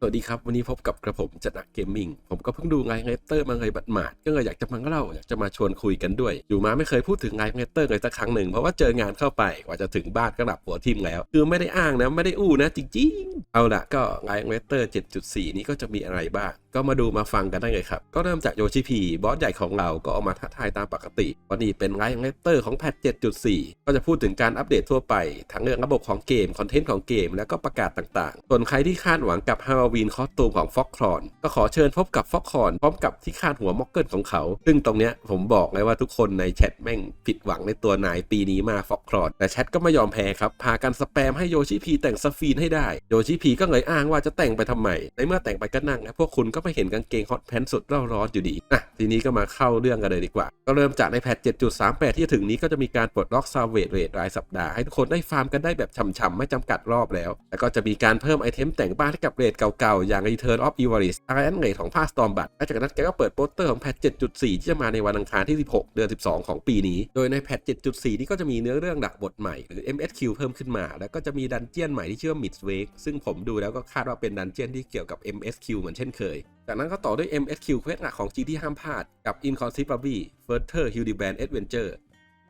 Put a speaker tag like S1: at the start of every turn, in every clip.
S1: สวัสดีครับ วันนี้พบกับกระผมจัดนักเกมมิ่งผมก็เพิ่งดูไงเงเตอร์มาเลยบัดหมาดก็เลยอยากจะมาเล่าอยากจะมาชวนคุยกันด้วย อยู่มาไม่เคยพูดถึงไงเงเตอร์เลยสักครั้งหนึ่งเพราะว่าเจองานเข้าไปกว่าจะถึงบ้านก็หลับหัวทิ่มแล้ว คือไม่ได้อ้างนะไม่ได้อู้นะจริงๆ เอาละก็ไงเงเตอร์ 7.4 นี้ก็จะมีอะไรบ้าง ก็มาดูมาฟังกันได้เลยครับ ก็เริ่มจากโยชิพีบอสใหญ่ของเราก็ออกมาท้าทายตามปกติวันนี้เป็นไงเงเตอร์ของแพท7.4 ก็จะพูดถึงการอัปเดตทั่วไป ทั้งเรื่องระบบของเกมคอนเทนต์ของเกม แล้วก็ประกาศต่างๆ ส่วนใครที่คาดหวังกับวีนคอสตูมของฟ็อกครอนก็ขอเชิญพบกับฟ็อกครอนพร้อมกับที่คาดหัวม็อกเกิลของเขา ซึ่งตรงเนี้ยผมบอกเลยว่าทุกคนในแชทแม่งผิดหวังในตัวนายปีนี้มาฟ็อกครอนแต่แชทก็ไม่ยอมแพ้ครับ พากันสแปมให้โยชิพีแต่งสฟีนให้ได้ โยชิพีก็เลยอ้างว่าจะแต่งไปทำไม ในเมื่อแต่งไปก็นั่งนะพวกคุณก็ไม่เห็นกางเกงฮอตแพนสุดเร่าร้อนอยู่ดีอะทีนี้ก็มาเข้าเรื่องกันเลยดีกว่า ก็เริ่มจากในแพท7.38 ที่จะถึงนี้ก็จะมีการปลดล็อกซาเวทเรทรายสัปดาห์ให้ทุกคนได้ฟาร์มกันได้แบบช่ำๆไม่จำกัดรอบแล้ว แล้วก็จะมีการเพิ่มไอเทมแต่งบ้านให้กับเรทเก่ก่าๆ อย่าง Return of Ivaris อาร์แอนเรทของภาค Storm บัตและจากนั้นแกก็เปิดโปสเตอร์ของแพท 7.4 ที่จะมาในวันอังคารที่ 16 เดือน 12 ของปีนี้ โดยในแพท 7.4 นี้ก็จะมีเนื้อเรื่องหลักบทใหม่หรือ MSQ เพิ่มขึ้นมา แล้วก็จะมีดันเจียนใหม่ที่ชื่อว่า Midwake ซึ่งผมดูแล้วก็คาดว่าเป็นดันเจียนที่เกี่ยวกับ MSQ เหมือนเช่นเคยจากนั้นก็ต่อด้วย MSQ เควสหลักของ G ที่ห้ามพลาดกับ Inconceivably Further Hildeband Adventure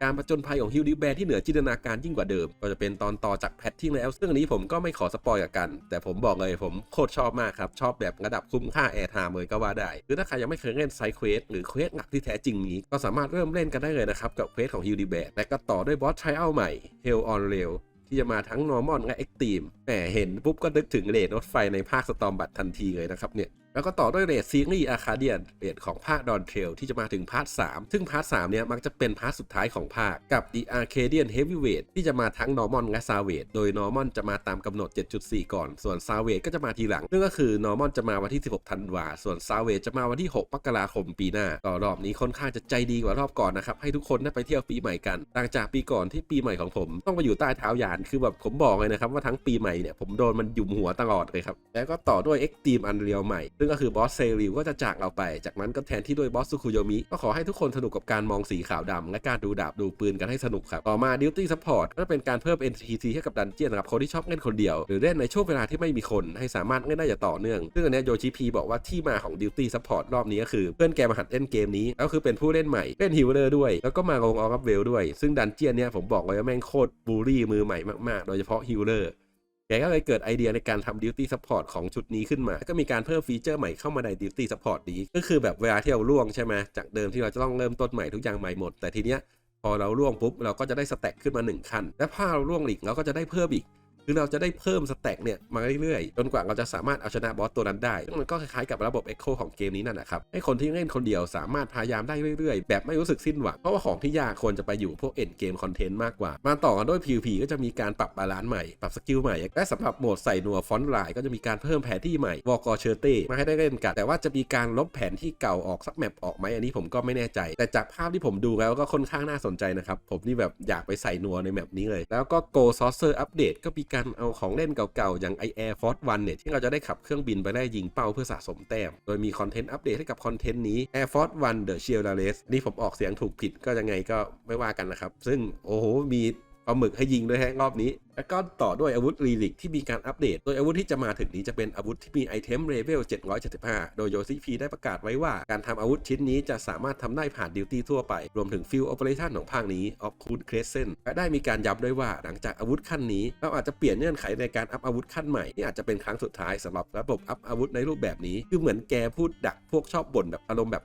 S1: การประจนภัยของฮิลดิแบนที่เหนือจินตนาการยิ่งกว่าเดิม ก็จะเป็นตอนต่อจากแพทที่แล้วซึ่งอันนี้ผมก็ไม่ขอสปอยกับกัน แต่ผมบอกเลยผมโคตรชอบมากครับ ชอบแบบระดับคุ้มค่าแอร์ไทม์เลยก็ว่าได้ หรือถ้าใครยังไม่เคยเล่นไซเควสหรือเควสหนักที่แท้จริงนี้ ก็สามารถเริ่มเล่นกันได้เลยนะครับกับเควสของฮิลดิแบนและก็ต่อด้วยบอสไทอัลใหม่ Hell on Rail ที่จะมาทั้ง normal และ extreme แหมเห็นปุ๊บก็นึกถึงเรทรถไฟในภาคสตอมบัตทันทีเลยนะครับเนี่ย แล้วก็ต่อด้วยเรทซีรีส์อาคาเดียนเรทของภาคดอนเทรลที่จะมาถึงพาร์ท 3 ซึ่งพาร์ท 3 เนี่ยมักจะเป็นพาร์ทสุดท้ายของภาค กับ The Arcadian Heavyweight ที่จะมาทั้ง Normal และ Savage โดย Normal จะมาตามกำหนด 7.4 ก่อน ส่วน Savage ก็จะมาทีหลังซึ่งก็คือ Normal จะมาวันที่ 16 ธันวา ส่วน Savage จะมาวันที่ 6 มกราคมปีหน้า ต่อรอบนี้ค่อนข้างจะใจดีกว่ารอบก่อนนะครับ ให้ทุกคนได้ไปเที่ยวปีใหม่กัน ต่างจากปีก่อนที่ปีใหม่ของผม ต้องไปอยู่ใต้เท้ายาน คือแบบผมบอกเลยนะครับว่าทั้งปีใหม่เนี่ยผมโดนมันยุมหัวตลอดเลยครับ แล้วก็ต่อด้วย Extreme Unreal ใหม่ซึ่งก็คือบอสเซริวก็จะจากเราไป จากนั้นก็แทนที่ด้วยบอสซูคุโยมิ ก็ขอให้ทุกคนสนุกกับการมองสีขาวดำและการดูดาบดูปืนกันให้สนุกครับ ต่อมา Duty Support ก็เป็นการเพิ่ม NPC ให้กับดันเจียนสำหรับคนที่ชอบเล่นคนเดียว หรือเล่นในช่วงเวลาที่ไม่มีคนให้สามารถเล่นได้อย่างต่อเนื่อง ซึ่งอันนี้โยชิพีบอกว่าที่มาของ Duty Support รอบนี้ก็คือเพื่อนแกมาหัดเล่นเกมนี้แล้วคือเป็นผู้เล่นใหม่เล่นฮิลเลอร์ด้วย แล้วก็มาลงออฟเวลด้วย ซึ่งดันเจียนเนี่ยผมบอกเลยว่าแม่งโคตรบูลลี่มือใหม่มากๆ โดยเฉพาะฮิลเลอร์ แกก็เลยเกิดไอเดียในการทำดิวตี้ซัพพอร์ตของชุดนี้ขึ้นมา ก็มีการเพิ่มฟีเจอร์ใหม่เข้ามาในดิวตี้ซัพพอร์ตนี้ ก็คือแบบเวลาที่เราล่วงใช่ไหมจากเดิมที่เราจะต้องเริ่มต้นใหม่ทุกอย่างใหม่หมด แต่ทีเนี้ยพอเราล่วงปุ๊บเราก็จะได้สแต็กขึ้นมา 1 ขั้น และถ้าเราล่วงอีกเราก็จะได้เพิ่มอีก คือเราจะได้เพิ่มสแต็กเนี่ยมาเรื่อยๆ จนกว่าเราจะสามารถเอาชนะบอสตัวนั้นได้ซึ่งมันก็คล้ายๆกับระบบ Echo ของเกมนี้นั่นแหละครับ ให้คนที่เล่นคนเดียวสามารถพยายามได้เรื่อยๆ แบบไม่รู้สึกสิ้นหวัง เพราะว่าของที่ยากควรจะไปอยู่พวก end game content มากกว่า มาต่อกันด้วย PVP ก็จะมีการปรับบาลานซ์ใหม่ ปรับสกิลใหม่ และสำหรับโหมดใส่หนัวฟอนต์ไลน์ก็จะมีการเพิ่มแผนที่ใหม่วอกอเชอร์เต้มาให้ได้เล่นกัน แต่ว่าจะมีการลบแผนที่เก่าออกสักแมปออกไหมอันนี้ผมก็ไม่แน่ใจ แต่จากภาพที่ผมดูแล้วก็ค่อนข้างน่าสนใจนะครับผมนี่แบบอยากไปใส่นัวในแมปนี้เลย แล้วก็ Go Saucer Update ก็มีการเอาของเล่นเก่าๆ อย่าง i Air Force One เนี่ยที่เราจะได้ขับเครื่องบินไปได้ยิงเป้าเพื่อสะสมแต้ม โดยมีคอนเทนต์อัปเดตให้กับคอนเทนต์นี้ Air Force One The Shield Race นี่ผมออกเสียงถูกผิดก็ยังไงก็ไม่ว่ากันนะครับ ซึ่งโอ้โหมี ปลาหมึกให้ยิงด้วยฮะรอบนี้ แล้วก็ต่อด้วยอาวุธรีลิกที่มีการอัปเดต โดยอาวุธที่จะมาถึงนี้จะเป็นอาวุธที่มีไอเทมเลเวล 775 โดยโยซิพีได้ประกาศไว้ว่า การทำอาวุธชิ้นนี้จะสามารถทำได้ผ่านดิวตี้ทั่วไป รวมถึงฟิลโอเปอเรชันของภาคนี้ออฟคูดเครสเซนและได้มีการย้ำด้วยว่าหลังจากอาวุธขั้นนี้ เราอาจจะเปลี่ยนเงื่อนไขในการอัพอาวุธขั้นใหม่ที่อาจจะเป็นครั้งสุดท้ายสำหรับระบบอัพอาวุธในรูปแบบนี้ คือเหมือนแกพูดดักพวกชอบบ่นแบบอารมณ์แบบ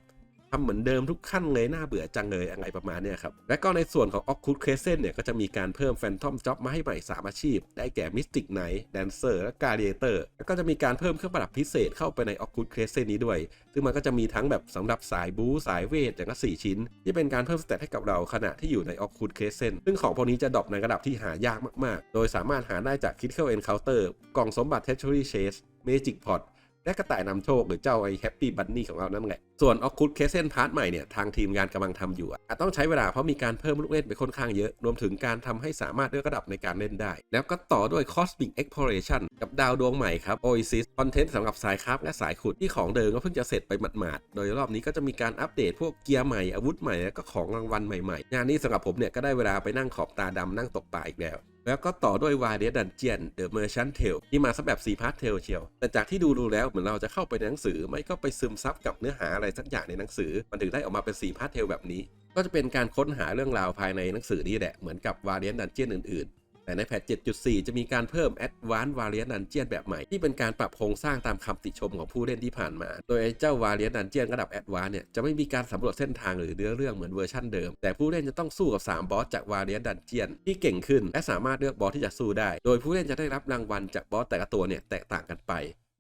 S1: ทำเหมือนเดิมทุกขั้นเลยน่าเบื่อจังเลยอะไรประมาณเนี้ยครับ และก็ในส่วนของ o c c u l t Crescent เนี่ย ก็จะมีการเพิ่ม Phantom Job มาให้ใหม่ 3 อาชีพ ได้แก่ Mystic Knight Dancer และ Gladiator แล้วก็จะมีการเพิ่มเครื่องประดับพิเศษเข้าไปใน o c c u l t Crescent นี้ด้วย ซึ่งมันก็จะมีทั้งแบบสำหรับสายบูสายเวทอย่างละ4ชิ้น ที่เป็นการเพิ่มสเตตให้กับเราขณะที่อยู่ใน o c c u l t Crescent ซึ่งของพวกนี้จะดรอปในระดับที่หายากมากๆ โดยสามารถหาได้จาก Critical Encounter กล่องสมบัติ Treasury Chest Magic Pot และกระต่ายนำโชคหรือเจ้าไอ้ Happy Bunny ของเรานั่นแหละ ส่วน Oculus Crescent Path ใหม่เนี่ย ทางทีมงานกำลังทำอยู่อะอาจต้องใช้เวลาเพราะมีการเพิ่มลูกเล่นไปค่อนข้างเยอะ รวมถึงการทำให้สามารถเลือกระดับในการเล่นได้ แล้วก็ต่อด้วย Cosmic Exploration กับดาวดวงใหม่ครับ Oasis คอนเทนต์สำหรับสายคราฟและสายขุดที่ของเดิมก็เพิ่งจะเสร็จไปหมาดๆ โดยรอบนี้ก็จะมีการอัปเดตพวกเกียร์ใหม่อาวุธใหม่แล้วก็ของรางวัลใหม่ๆงานนี้สำหรับผมเนี่ยก็ได้เวลาไปนั่งขอบตาดำนั่งตกปลาอีกแล้ว แล้วก็ต่อด้วยวายเดดันเจียนเดอะเมอร์ชันเทลที่มาซะแบบ4พาร์ทเทลเชียว แต่จากที่ดูดูแล้วเหมือนเราจะเข้าไปในหนังสือ ไม่ก็ไปซึมซับกับเนื้อหาอะไรสักอย่างในหนังสือ มันถึงได้ออกมาเป็น4พาร์ทเทลแบบนี้ ก็จะเป็นการค้นหาเรื่องราวภายในหนังสือนี่แหละเหมือนกับวาเดียนดันเจียนอื่นๆ แต่ในแพท7.4 จะมีการเพิ่ม Advanced Variant Dungeon แบบใหม่ ที่เป็นการปรับโครงสร้างตามคำติชมของผู้เล่นที่ผ่านมา โดยไอ้เจ้า Variant Dungeon ระดับ Advanced เนี่ยจะไม่มีการสำรวจเส้นทางหรือเนื้อเรื่องเหมือนเวอร์ชันเดิม แต่ผู้เล่นจะต้องสู้กับ 3 บอสจาก Variant Dungeon ที่เก่งขึ้น และสามารถเลือกบอสที่จะสู้ได้ โดยผู้เล่นจะได้รับรางวัลจากบอสแต่ละตัวเนี่ยแตกต่างกันไป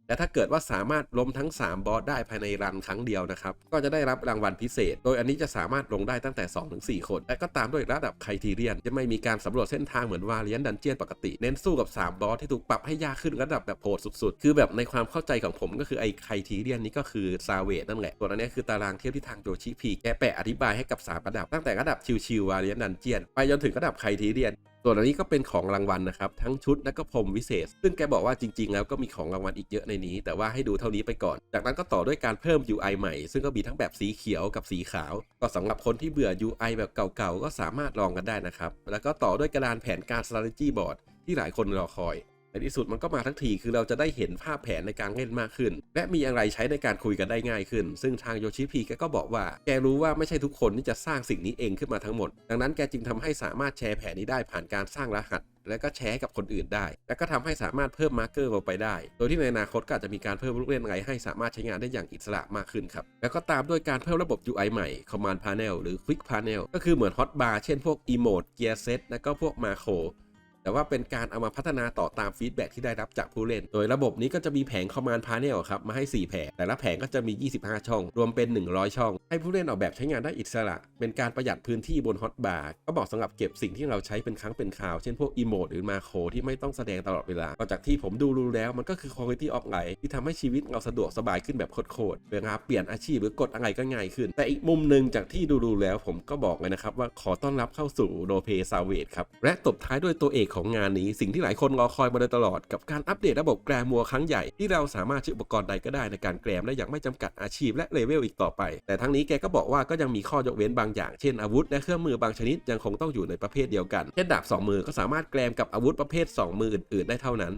S1: และถ้าเกิดว่าสามารถล้มทั้ง 3 บอสได้ภายในรันครั้งเดียวนะครับ ก็จะได้รับรางวัลพิเศษ โดยอันนี้จะสามารถลงได้ตั้งแต่ 2-4 คน และก็ตามด้วยระดับไคทีเรียน จะไม่มีการสำรวจเส้นทางเหมือนวาเลียนดันเจียนปกติ เน้นสู้กับ 3 บอสที่ถูกปรับให้ยากขึ้นระดับแบบโหดสุดๆ คือแบบในความเข้าใจของผมก็คือไอ้ไคทีเรียนนี้ก็คือซาเวตนั่นแหละส่วนอันนี้คือตารางเทียบที่ทางโจชิพีแกแปะอธิบายให้กับสามระดับตั้งแต่ระดับชิวๆวาเลียนดันเจียนไปจนถึงระดับไคทีเรียน ส่วนอันนี้ก็เป็นของรางวัลนะครับ ทั้งชุดและก็พรมวิเศษ ซึ่งแกบอกว่าจริง ๆ แล้วก็มีของรางวัลอีกเยอะในนี้ แต่ว่าให้ดูเท่านี้ไปก่อน จากนั้นก็ต่อด้วยการเพิ่ม UI ใหม่ ซึ่งก็มีทั้งแบบสีเขียวกับสีขาว ก็สำหรับคนที่เบื่อ UI แบบเก่าๆก็สามารถลองกันได้นะครับแล้วก็ต่อด้วยกระดานแผนการ strategy board ที่หลายคนรอคอย ในที่สุดมันก็มาทั้งทีคือเราจะได้เห็นภาพแผนในการเล่นมากขึ้น และมีอะไรใช้ในการคุยกันได้ง่ายขึ้น ซึ่งทางโยชิพีแกก็บอกว่า แกรู้ว่าไม่ใช่ทุกคนที่จะสร้างสิ่งนี้เองขึ้นมาทั้งหมด ดังนั้นแกจึงทำให้สามารถแชร์แผนนี้ได้ผ่านการสร้างรหัสและก็แชร์กับคนอื่นได้ และก็ทำให้สามารถเพิ่มมาร์กเกอร์ลงไปได้ โดยที่ในอนาคตก็อาจจะมีการเพิ่มลูกเล่นอะไรให้สามารถใช้งานได้อย่างอิสระมากขึ้นครับ แล้วก็ตามด้วยการเพิ่มระบบ UI ใหม่ Command Panel หรือ Quick Panel ก็คือเหมือน Hotbar เช่นพวก Emote Gear Set และก็พวก Macro แต่ว่าเป็นการเอามาพัฒนาต่อตามฟีดแบ็ที่ได้รับจากผู้เล่น โดยระบบนี้ก็จะมีแผง Command Panel ครับมาให้ 4 แผง แต่ละแผงก็จะมี 25 ช่อง รวมเป็น 100 ช่อง ให้ผู้เล่นออกแบบใช้งานได้อิสระ เป็นการประหยัดพื้นที่บนฮอตบาร์ก็บอกสำหรับเก็บสิ่งที่เราใช้เป็นครั้งเป็นคราว เช่นพวกอีโมดหรือมาโครที่ไม่ต้องแสดงตลอดเวลาก็จากที่ผมดูรู้แล้วมันก็คือ quality of life ที่ทำให้ชีวิตเราสะดวกสบายขึ้นแบบโคตรๆเวลาเปลี่ยนอาชีพหรือกดอะไรก็ง่ายขึ้น แต่อีกมุมหนึ่งจากที่ดูดูแล้วผมก็บอกเลยนะครับว่าขอต้อนรับเข้าสู่โรเพซาเวทครับและตบท้ายด้วยตัวเอกของงานนี้สิ่งที่หลายคนรอคอยมาโดยตลอดกับการอัปเดตระบบแกรมัวครั้งใหญ่ที่เราสามารถใช้อุปกรณ์ใดก็ได้ในการแกรมได้อย่างไม่จำกัดอาชีพและเลเวลอีกต่อไป แต่ทั้งนี้แกก็บอกว่าก็ยังมีข้อยกเว้นบางอย่าง เช่นอาวุธและเครื่องมือบางชนิดยังคงต้องอยู่ในประเภทเดียวกันเช่นดาบสองมือก็สามารถแกรมกับอาวุธประเภท 2 มืออื่นๆได้เท่านั้น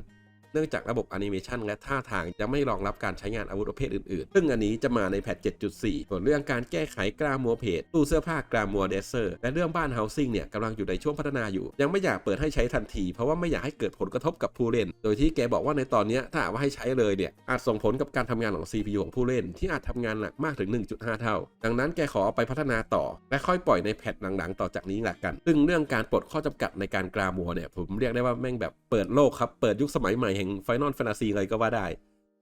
S1: เนื่องจากระบบแอนิเมชันและท่าทางจะไม่รองรับการใช้งานอาวุธประเภทอื่นๆ ซึ่งอันนี้จะมาในแพท7.4 ส่วนเรื่องการแก้ไขกรามัวเพจตู้เสื้อผ้ากรามัวเดเซอร์ และเรื่องบ้านเฮาสิ่งเนี่ยกำลังอยู่ในช่วงพัฒนาอยู่ ยังไม่อยากเปิดให้ใช้ทันที เพราะว่าไม่อยากให้เกิดผลกระทบกับผู้เล่น โดยที่แกบอกว่าในตอนนี้ถ้าว่าให้ใช้เลยเนี่ยอาจส่งผลกับการทำงานของ CPU ของผู้เล่น ที่อาจทำงานหนักมากถึง 1.5 เท่า ดังนั้นแกขอเอาไปพัฒนาต่อ และค่อยปล่อยในแพทหลังๆ ต่อจากนี้แหละกัน ซึ่งเรื่องการปลดข้อจำกัดในการกรามัวเนี่ยผมเรียกได้ว่าแม่งแบบเปิดโลกครับเปิดยุคสมัยใหม่แห่ง Final Fantasy เลยก็ว่าได้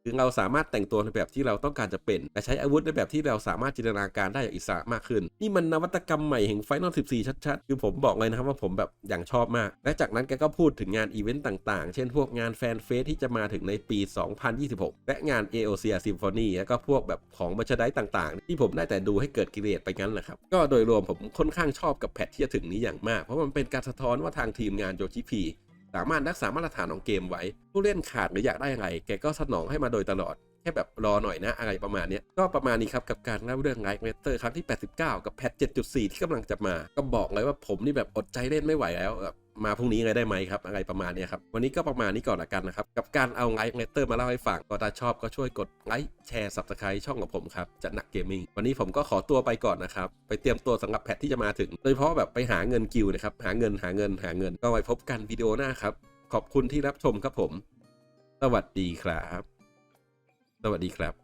S1: คือเราสามารถแต่งตัวในแบบที่เราต้องการจะเป็น และใช้อาวุธในแบบที่เราสามารถจินตนาการได้อย่างอิสระมากขึ้น นี่มันนวัตกรรมใหม่แห่ง Final 14 ชัดๆ คือผมบอกเลยนะครับว่าผมแบบอย่างชอบมาก และจากนั้นแกก็พูดถึงงานอีเวนต์ต่างๆ เช่นพวกงานแฟนเฟสที่จะมาถึงในปี 2026 และงาน AOC Symphony แล้วก็พวกแบบของบัชไดต่างๆ ที่ผมได้แต่ดูให้เกิดกิเลสไปงั้นแหละครับ ก็โดยรวมผมค่อนข้างชอบกับแพทที่จะถึงนี้อย่างมาก เพราะมันเป็นการสะท้อนว่าทางทีมงานโยชิพี สามารถรักษามาตรฐานของเกมไว้ ผู้เล่นขาดหรืออยากได้อะไร แกก็สนองให้มาโดยตลอด แค่แบบรอหน่อยนะอะไรประมาณนี้ก็ประมาณนี้ครับ กับการเล่าเรื่องไลท์เมเตอร์ครั้งที่ 89 กับแพท7.4 ที่กำลังจะมา ก็บอกเลยว่าผมนี่แบบอดใจเล่นไม่ไหวแล้วแบบ มาพรุ่งนี้เลยได้ไหมครับ อะไรประมาณนี้ครับ วันนี้ก็ประมาณนี้ก่อนละกันนะครับ กับการเอาไลฟ์เมเตอร์มาเล่าให้ฟังก็ถ้าชอบก็ช่วยกดไลค์แชร์สับสไครต์ช่องของผมครับจะหนักเกมมิ่งวันนี้ผมก็ขอตัวไปก่อนนะครับ ไปเตรียมตัวสำหรับแพทที่จะมาถึง โดยเฉพาะแบบไปหาเงินกิวนะครับหาเงินหาเงินหาเงินก็ไว้พบกันวิดีโอหน้าครับขอบคุณที่รับชมครับผม สวัสดีครับ สวัสดีครับ